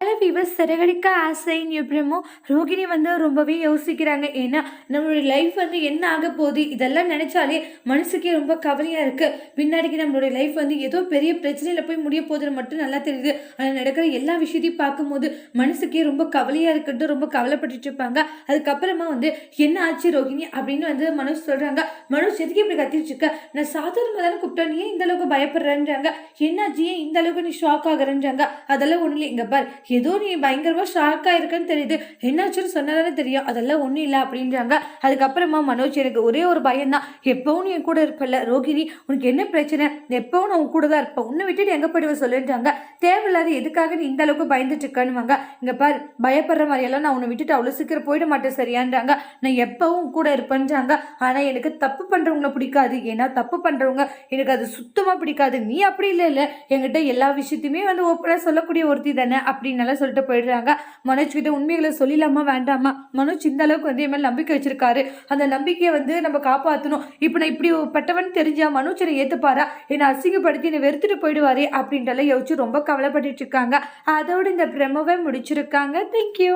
பல விவஸ் சிறகடிக்க ஆசைன்னு எப்படிமோ ரோகிணி வந்து ரொம்பவே யோசிக்கிறாங்க. ஏன்னா நம்மளுடைய லைஃப் வந்து என்ன ஆக போகுது? இதெல்லாம் நினைச்சாலே மனசுக்கே ரொம்ப கவலையாக இருக்குது பின்னாடிக்கு நம்மளுடைய லைஃப் வந்து ஏதோ பெரிய பிரச்சனையில் போய் முடிய போதுன்னு மட்டும் நல்லா தெரியுது. அதில் நடக்கிற எல்லா விஷயத்தையும் பார்க்கும்போது மனசுக்கே ரொம்ப கவலையாக இருக்குன்ட்டு ரொம்ப கவலைப்பட்டுட்டு இருப்பாங்க. அதுக்கப்புறமா வந்து என்ன ஆச்சு ரோகிணி? அப்படின்னு வந்து மனோஜ் சொல்கிறாங்க மனோஜ் எதுக்கு இப்படி கத்திட்டு நான் சாதாரணமாக தானே கூப்பிட்டேன். நீ ஏன் இந்தளவுக்கு பயப்படுறேன்றாங்க? என்னாச்சு? ஏன் இந்த அளவுக்கு நீ ஷாக் ஆகுறேன்றாங்க? அதெல்லாம் ஒன்றும் இல்லை. இங்கே பார். ஏதோ நீ பயங்கரமாக ஷாக் ஆயிருக்குன்னு தெரியுது. என்னாச்சுன்னு சொன்னதானே தெரியும். அதெல்லாம் ஒன்றும் இல்லை அப்படின்றாங்க. அதுக்கப்புறமா மனோஜ் எனக்கு ஒரே ஒரு பயம்தான். எப்பவும் நீ என் கூட இருப்பல்ல ரோகிணி உனக்கு என்ன பிரச்சனை? எப்பவும் நான் உன் கூட தான் இருப்பேன். உன்னை விட்டுட்டு எங்கே போயிடுவேன் சொல்லிட்டாங்க தேவையில்லாத எதுக்காக நீ இந்த அளவுக்கு பயந்துட்டு இருக்கேன்னுவாங்க. இங்கே பார் பயப்படுற மாதிரியெல்லாம் நான் உன்னை விட்டுட்டு அவ்வளோ சீக்கிரம் போயிட மாட்டேன் சரியான்றாங்க. நான் எப்பவும் உன் கூட இருப்பேன்றாங்க. ஆனால் எனக்கு தப்பு பண்ணுறவங்கள பிடிக்காது. ஏன்னா தப்பு பண்ணுறவங்க எனக்கு அது சுத்தமாக பிடிக்காது. நீ அப்படி இல்லை இல்லை என்கிட்ட எல்லா விஷயத்தையுமே வந்து ஓப்பனாக சொல்லக்கூடிய ஒருத்தி தானே அப்படின்னலாம் சொல்லிட்டு போயிடுறாங்க. மனோஜ் கிட்ட உண்மைகளை சொல்லிடலாமா? வேண்டாமா? மனோஜ் இந்த அளவுக்கு வந்து என் மேலே நம்பிக்கை வச்சிருக்காரு. அந்த நம்பிக்கையை வந்து நம்ம காப்பாற்றணும் இப்போ நான் இப்படி பட்டவன் தெரிஞ்சா மனோஜ் என்னை ஏற்றுப்பாரா என்னை அசிங்கப்படுத்தி என்னை வெறுத்துட்டு போயிடுவாரே அப்படின்றலாம் யோசிச்சு ரொம்ப கவலைப்பட்டு இருக்காங்க. அதோட இந்த பிரமவை முடிச்சிருக்காங்க. தேங்க்யூ